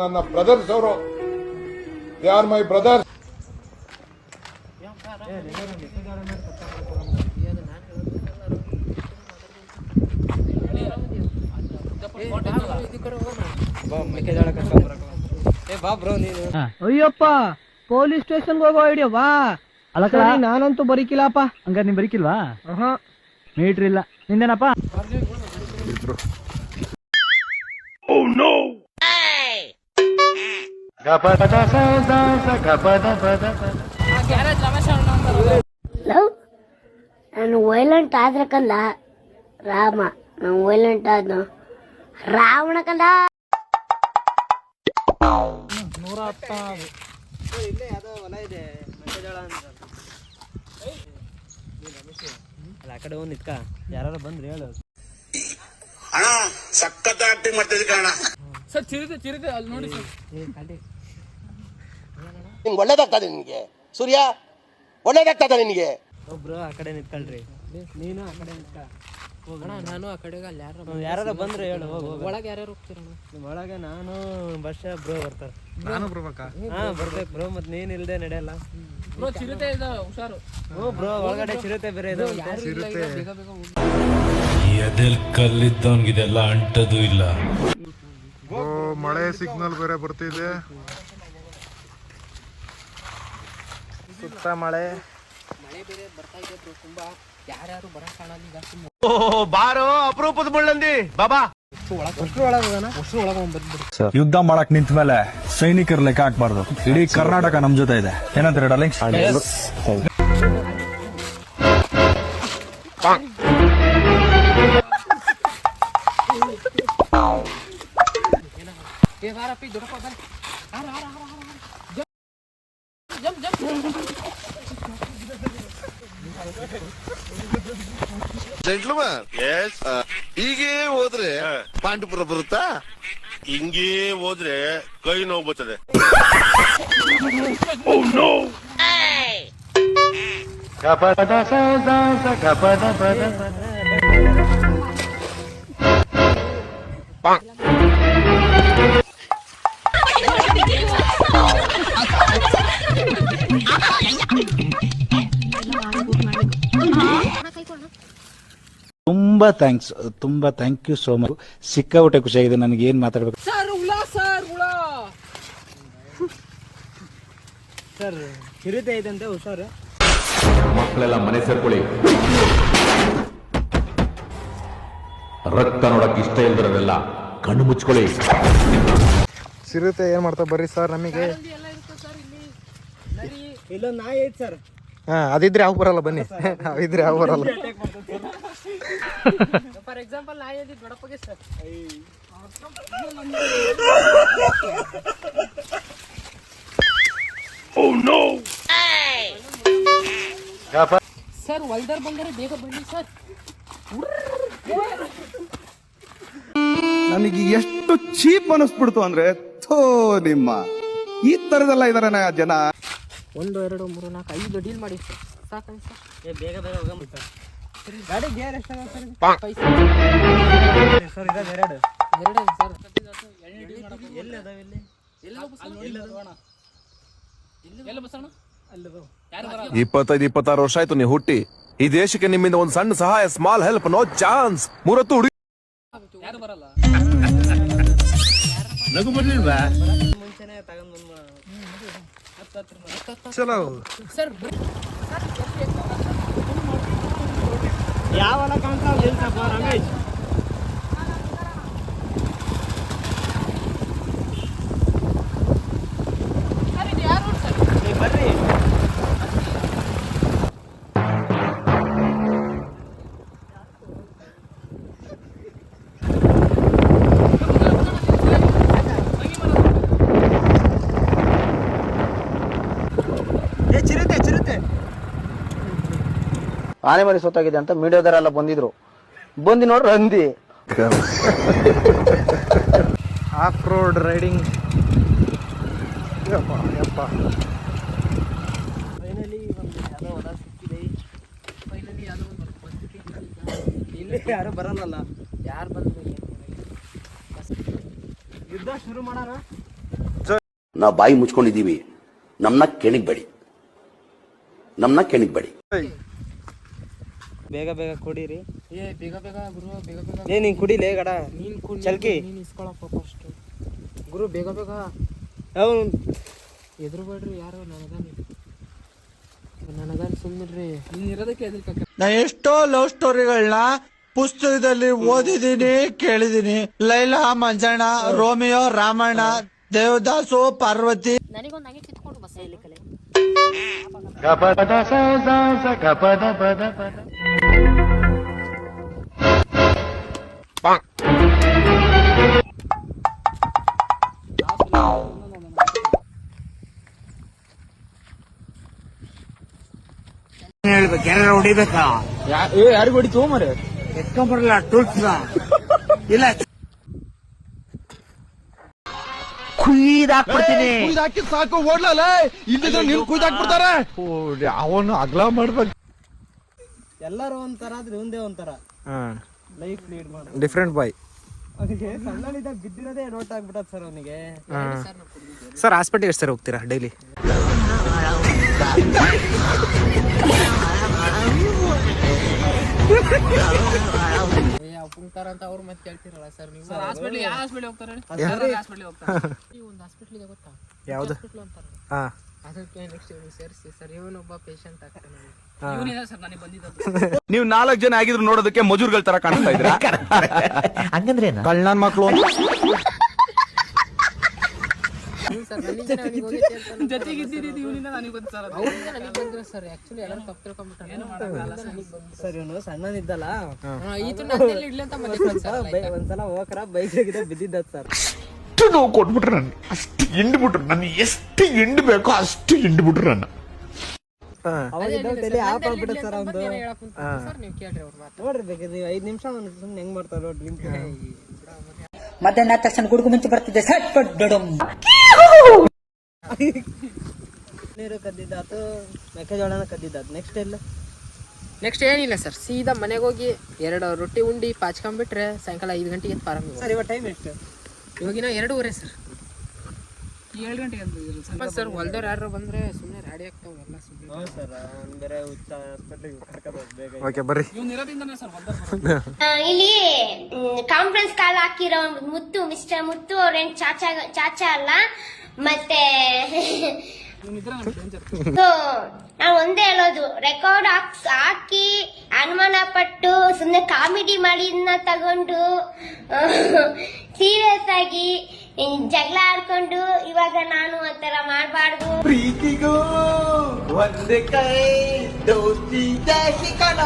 ನನ್ನ ಬ್ರದರ್ಸ್ ಅವರು. They are my brothers ಏ ಬಾ ಬ್ರೋ ನೀನು ಅಯ್ಯಪ್ಪ ಪೊಲೀಸ್ ಸ್ಟೇಷನ್ ಹೋಗೋ ಐಡಿಯಾ ವಾ? ಅಲ್ಲ ನಾನಂತೂ ಬರೀಕಿಲ್ಲಪ್ಪ. ಹಂಗಾರೆ ನೀನ್ ಬರೀಕಿಲ್ವಾ. ಮೀಟ್ರ್ ಇಲ್ಲ. ನಿಂದೇನಪ್ಪ? ಲವ್ ನಾನು ವೈಲೆಂಟ್ ಆದ್ರೆ ಕಂದ. ರಾಮ ನಾನು ವೈಲೆಂಟ್ ಆದ್ನು. ರಾವಣ ಕಂದ. ಇಲ್ಲೇ ಯಾವುದೋ ಹೊಲ ಇದೆ ಮೆಕ್ಕೆಜೋಳ ಅಂತ ಅಲ್ಲ ಆ ಕಡೆ ಹೋಗಿ ನಿತ್ಕ ಯಾರು ಬಂದ್ರಿ ಹೇಳು ಅಣ್ಣ ಸಖತ್ ಆಕ್ಟಿಂಗ್ ಮಾಡ್ತಿದ್ದೆ ಕಣ ನಿನ್ಗೆ ಒಳ್ಳೇದಾಗ್ತದೆ ನಿನಗೆ ಸೂರ್ಯ ಒಳ್ಳೇದಾಗ್ತದೆ ನಿನಗೆ ಒಬ್ರು ಆ ಕಡೆ ನಿಂತ್ಕೊಳ್ರಿ. ನೀನು ಆ ಕಡೆ ನಿಂತ್ಕ. ಅಣ್ಣ ನಾನು ಆ ಕಡೆಗೆ ಅಲ್ಲಿ ಯಾರು ಯಾರು ಬಂದ್ರೆ ಹೇಳು ಹೋಗು ಹೋಗು. ಒಳಗೆ ಯಾರ್ಯಾರು ಹೋಗ್ತೀರಣ್ಣ ನಿಮ್ ಒಳಗೆ ನಾನು ವರ್ಷ ಬ್ರೋ ಬರ್ತಾರೆ. ನಾನು ಬರ್ಬೇಕಾ ಹಾ ಬರ್ಬೇಕು. ಬ್ರೋ ಮತ್ತೆ ನೀನ್ ಇಲ್ದೆ ನಡೆಯಲ್ಲ. ಬ್ರೋ ಚಿರತೆ ಇದೆ ಹುಷಾರು. ಹ್ಞೂ ಬ್ರೋ ಒಳಗಡೆ ಚಿರತೆ ಬೇರೆ ಇದೆ ಈಗ ಬೇಗ ಬೇಗ ಹೋಗಿ. ಎದೆಲ್ ಕಲ್ಲಿದ್ದವನ್ಗಿದೆಲ್ಲ ಅಂಟದು ಇಲ್ಲ. ಓ ಮಳೆ ಸಿಗ್ನಲ್ ಬೇರೆ ಬರ್ತಿದೆ. ಸುತ್ತ ಮಳೆ. ಮಳೆ ಬೇರೆ ಬರ್ತಾ ಇದೆ ತುಂಬಾ ಯಾರ್ಯಾರು ಬರಕ್ ಕಾಣಲ್ಲ ಈಗ ಸುಮ್ಮನೆ ಬಾರೋ ಅಪರೂಪದ ಮುಳ್ಳಂದಿ. ಬಾಬಾ. ಯುದ್ಧ ಮಾಡಕ್ ನಿಂತ ಮೇಲೆ ಸೈನಿಕರ ಲೆಕ್ಕ ಹಾಕ್ಬಾರ್ದು. ಇಡೀ ಕರ್ನಾಟಕ ನಮ್ ಜೊತೆ ಇದೆ. ಏನಂತಾರೆ ಡಾರ್ಲಿಂಗ್ ಏ ಬಾರಪ್ಪಿ ದೊಡ್ಡಪ್ಪ ಬನ್ನಿ ಹಾರ ಹಾರ ಹಾರ ಜೆಂಟ್ಲ್ಮನ್ ಎಸ್ ಹೀಗೆ ಹೋದ್ರೆ ಪಾಂಡುಪುರ ಬರುತ್ತಾ? ಹಿಂಗೇ ಹೋದ್ರೆ ಕೈ ನೋವು ಬರ್ತದೆ. ತುಂಬಾ ಥ್ಯಾಂಕ್ಸ್ ತುಂಬಾ ಥ್ಯಾಂಕ್ ಯು ಸೋ ಮಚ್ ಸಿಕ್ಕಾಬಿಟ್ಟೆ ಖುಷಿಯಾಗಿದೆ ನನಗೆ ಏನು ಮಾತಾಡ್ಬೇಕು? ಸರ್ ಹುಳ ಸರ್ ಹುಳ ಸರ್ ಚಿರತೆ ಅಂತ ಹುಷಾರು ಮಕ್ಕಳೆಲ್ಲ ಮನೆ ಸೇರ್ಕೊಳ್ಳಿ. ರಕ್ತ ನೋಡಕ್ ಇಷ್ಟ ಇಲ್ದಿರೋರೆಲ್ಲ ಕಣ್ಣು ಮುಚ್ಕೊಳ್ಳಿ. ಸಿರುತ್ತೆ ಏನ್ ಮಾಡ್ತಾ ಬರ್ರಿ ಸರ್ ನಮಗೆ? ಇಲ್ಲೊಂದು ನಾಯಿ ಐತೆ ಸರ್. ಹಾ ಅದಿದ್ರೆ ಯಾವ ಬರಲ್ಲ ಬನ್ನಿ. ಅದಿದ್ರೆ ಯಾವ ಬರಲ್ಲ. ಫಾರ್ ಎಕ್ಸಾಂಪಲ್ ನಾ ಹೇಳಿದ್ ದೊಡ್ಡಪ್ಪಗೆ ಸರ್ ಸರ್ ಹೊಲ್ದಾರ್ ಬಂದರೆ ಬೇಗ ಬನ್ನಿ ಸರ್ ನನಗೆ ಎಷ್ಟು ಚೀಪ್ ಅನಿಸ್ಬಿಡ್ತು ಅಂದ್ರೆ ಥೋ ನಿಮ್ಮ. ಈ ತರದೆಲ್ಲ ಇದಾರೆ ಜನ. ಒಂದು ಎರಡು ಮೂರು ನಾಲ್ಕು ಐದು ಡೀಲ್ ಮಾಡಿ ಸರ್ ಸಾಕು ಸರ್ ಏ ಬೇಗ ಬೇಗ ಸರ್ ಗಾಡಿ ಗೇರ್ ಎಷ್ಟಾಗ ಸರ್ ಪೈಸೆ? ಸರ್ ಇದಾವೆ ಎರಡು. ಎರಡೇ ಸರ್. ಎಲ್ಲಿ ಅದಾವೆ ಇಲ್ಲಿ? ಎಲ್ಲ ಬಸಣ್ಣ ಯಾರು ಬರಲ್ಲ ಇಪ್ಪತ್ತೈದು ಇಪ್ಪತ್ತಾರು ವರ್ಷ ಆಯ್ತು ನೀವು ಹುಟ್ಟಿ. ಈ ದೇಶಕ್ಕೆ ನಿಮ್ಮಿಂದ ಒಂದು ಸಣ್ಣ ಸಹಾಯ ಸ್ಮಾಲ್ ಹೆಲ್ಪ್ ನೋ ಚಾನ್ಸ್ ಮೂರತ್ತು ಹುಡುಗಿ ನಗು ಬರ್ಲಿಲ್ವಾ? ಮುಂಚೆನೆ ತಗೊಂಡ್ ಬಂದ್ಬಿಡೋಣ ಚಲೋ. ಸರ್ ಯಾವಲ್ಲ ಕಾಣ್ತಾವ ನಿಲ್ಸಪ್ಪ ರಮೇಶ್. ಏ, ಬರ್ರಿ. ಏ ಚಿರತೆ ಚಿರತೆ. ಆನೆ ಮರಿ ಸೋತಾಗಿದೆ ಅಂತ ಮೀಡಿಯಾದವರೆಲ್ಲ ಬಂದಿದ್ರು. ಬಂದು ನೋಡ್ರಿ ಹಂದಿ ಆಫ್ ರೋಡ್ ರೈಡಿಂಗ್ ಫೈನಲಿ ಒಂದು ಯಾವುದೋ ಹೊಲ ಸಿಕ್ಕಿದೆ. ಫೈನಲಿ ಯಾವ್ದೋ ಒಂದು ಇಲ್ಲಿ ಯಾರು ಬರಲ್ಲ ಯಾರು ಬಂದ್ರು ಯುದ್ಧ ಶುರು ಮಾಡೋಣ. ನಾವು ಬಾಯಿ ಮುಚ್ಕೊಂಡಿದ್ದೀವಿ. ನಮ್ಮನ್ನ ಕೆಣಗಬೇಡಿ ನಮ್ಮನ್ನ ಕೆಣಿಗ್ಬೇಡಿ ಬೇಗ ಬೇಗ ಕುಡೀರಿ. ಏ ಬೇಗ ಬೇಗ ಗುರು ಬೇಗ ಬೇಗ ಏ ನೀನು ಕುಡಿಲೇ ಗಡ? ನೀನು ಕುಡ್ ಚಲ್ಕಿ. ನೀನು ಇಸ್ಕೊಳಪ್ಪ ಫಸ್ಟ್ ಗುರು ಬೇಗ ಬೇಗ. ಅವ್ನು ಎದುರು ಬೇಡ್ರಿ ಯಾರು ನನಗಾನಿ ನನಗಾನಿ ಸುಮ್ಮನಿರ್ರಿ ನೀನ್ ಇರೋದಕ್ಕೆ ಎದುರ್ಕ ನಾ ಎಷ್ಟೋ ಲವ್ ಸ್ಟೋರಿಗಳನ್ನ ಪುಸ್ತಕದಲ್ಲಿ ಓದಿದೀನಿ ಕೇಳಿದೀನಿ ಲೈಲಾ ಮಂಜಣ್ಣ ರೋಮಿಯೋ ರಾಮಣ್ಣ ದೇವದಾಸು ಪಾರ್ವತಿ. ನನಗೊಂದು ಹಂಗೆ ಕಿತ್ಕೊಂಡು ಬಸ್ ಇಲ್ಲಿ ಕಲೆ ಯಾರಿಗೂ ಹೊಡಿತು ಮರೆ ಕುಯ್ದಾಕಿ ಸಾಕು ಓಡ್ಲಲ್ಲ ಇಲ್ಲಿದ್ರೆ ನೀವು ಕುಯ್ದಾಕ್ಬಿಡ್ತಾರೆ. ಅವನು ಅಗ್ಲ ಮಾಡ್ಬೇಕು. ಎಲ್ಲರೂ ಒಂಥರ ಆದ್ರೆ ಒಂದೇ ಒಂಥರ. ಲೈಫ್ ಲೀಡ್ ಮಾಡ. ಡಿಫ್ರೆಂಟ್ ಬಾಯ್ ಅವನಿಗೆ ಬಿದ್ದಿರೋದೇ ನೋಟ್ ಆಗ್ಬಿಟ್ಟದ ಸರ್ ಅವನಿಗೆ. ಸರ್ ಹಾಸ್ಪಿಟಲ್ ಸರ್ ಹೋಗ್ತೀರಾ ಡೈಲಿ ಅಂತ ಅವ್ರು ಮತ್ತೆ ಕೇಳ್ತಿರಲ್ಲ ಸರ್ ನೀವು? ಹಾಸ್ಪಿಟ್ಲ್ ಯಾವ ಹಾಸ್ಪಿಟ್ಲ್ ಹೋಗ್ತಾರೆ ಹಾಸ್ಪಿಟ್ಲ್ ಹೋಗ್ತಾರೆ? ಈ ಒಂದು ಹಾಸ್ಪಿಟ್ಲ್ ಇದೆ ಗೊತ್ತಾ? ಯಾವ್ದು? ಹಾಸ್ಪಿಟ್ಲ್ ಅಂತಾರೆ. ಹಾ. ಅದಕ್ಕೆ ನೆಕ್ಸ್ಟ್ ಇವ್ನು ಸೇರಿಸಿ ಸರ್ ಇವನೊಬ್ಬ ಪೇಷಂಟ್ ಆಗ್ತಾನೆ ಇವನಿದೆ ಸರ್ ನನಗೆ ಬಂದಿದ್ದು ನೀವು ನಾಲ್ಕು ಜನ ಆಗಿದ್ರು ನೋಡೋದಕ್ಕೆ ಮಜೂರ್ಗಳ ತರ ಕಾಣಿಸ್ತಾ ಇದ್ರ ಹಂಗಂದ್ರೆ ಕಳ್ಳನ್ ಮಕ್ಳು ಸರ್ ನನಗೆ ಹೋಗಿ ಜೊತೆಗೆ ಇದ್ದಿದ್ದು ಇವನಿಂದ ನನಗೆ ಬಂತು ಸರ್ ಅವರಿಂದ ನನಗೆ ಬಂದಿರೋ ಸರ್ ಆಕ್ಚುಲಿ ಎಲ್ಲರೂ ತಪ್ಪು ತಿಳ್ಕೊಂಡ್ಬಿಟ್ಟಾರೆ. ಸರ್. ಇವನು ಸಣ್ಣನಿದ್ದಲ್ಲ ಈತ ನಂದೆಲ್ಲ ಇಡ್ಲಿ ಅಂತ ಮತ್ತೆ ಸರ್ ಒಂದ್ಸಲ ಹೋಗ್ರ ಬಿದ್ದಿದ್ದ ಸರ್. ಅಷ್ಟು ನೋವು ಕೊಟ್ಬಿಟ್ರು ನನ್ಗೆ ಅಷ್ಟು ಹಿಂಡ್ಬಿಟ್ರು. ನನ್ಗೆ ಎಷ್ಟು ಹಿಂಡ್ಬೇಕೋ ಅಷ್ಟು ಹಿಂಡ್ಬಿಟ್ರು ನನ್ನ ಅವಾಗ ಇದ್ದಾಗ ತಲೆ ಆಫ್ ಆಗ್ಬಿಟ್ಟದ ಸರ್ ಅವ್ನು ಹೇಳಕ್ ಕುಂತ ಸರ್ ನೀವು ಕೇಳ್ರಿ ಅವ್ರ ಮಾತು. ನೋಡ್ರಿ ಬೇಕಾದ್ರೆ ನೀವು ಐದ್ ನಿಮಿಷ ಅವ್ನು ಸುಮ್ನೆ ಹೆಂಗ್ ಮಾಡ್ತಾರೋ ಡ್ರಿಂಕ್ ಮಧ್ಯಾಹ್ನ ತಕ್ಷಣ ಗುಡುಗು ಮುಂಚೆ ಬರ್ತಿದ್ದೆ. ಸಟ್ ಪಟ್ ಡಡಮ್ ನೀರು ಕದ್ದಿದ್ದಾತು ಮೆಕ್ಕೆಜೋಳನ ಕದ್ದಿದ್ದಾತು. ನೆಕ್ಸ್ಟ್ ಎಲ್ಲ? ನೆಕ್ಸ್ಟ್ ಏನಿಲ್ಲ ಸರ್ ಸೀದಾ ಮನೆಗೆ ಹೋಗಿ ಎರಡು ರೊಟ್ಟಿ ಉಂಡಿ ಪಾಚ್ಕೊಂಡ್ಬಿಟ್ರೆ ಸಾಯಂಕಾಲ ಐದು ಗಂಟೆಗೆ ಎದ್ದು ಪಾರಂ ಸರ್ ಇವಾಗ ಟೈಮ್ ಎಷ್ಟು? ಇವಾಗಿನ ಎರಡೂವರೆ ಸರ್ ಏಳು ಗಂಟೆಗೆ ಸರ್ ಹೊಲ್ದವ್ರು ಯಾರು ಬಂದ್ರೆ ಸುಮ್ಮನೆ ರಾಡಿ ಆಗ್ತಾವೆ ಎಲ್ಲ ಸುಮ್ಮನೆ ಹೌದು ಸರ್ ಅಂದರೆ ಹಾಸ್ಪಿಟ್ಲಿಗೆ ಕರ್ಕೊಂಡು ಓಕೆ ಬರ್ರಿ. ಇಲ್ಲಿ ಕಾನ್ಫರೆನ್ಸ್ ಕಾಲ್ ಹಾಕಿರೋ ಮುತ್ತು ಮಿಸ್ಟರ್ ಮುತ್ತು ಅವ್ರೇನು ಚಾಚಾ ಚಾಚಾ ಅಲ್ಲ ಮತ್ತೆ ನಾನ್ ಒಂದೇ ಹೇಳೋದು ರೆಕಾರ್ಡ್ ಹಾಕಿ ಅನುಮಾನ ಪಟ್ಟು ಸುಮ್ಮನೆ ಕಾಮಿಡಿ ಮಾಡಿ ತಗೊಂಡು ಸೀರಿಯಸ್ ಆಗಿ ಜಗಳ ಆಡ್ಕೊಂಡು ಇವಾಗ ನಾನು ಆತರ ಥರ ಮಾಡಬಾರ್ದು. ಪ್ರೀತಿಗೂ ಒಂದೇ ಕೈ ದೋಸ್ತಿ ಜಾಸ್ತಿ ಕಣ.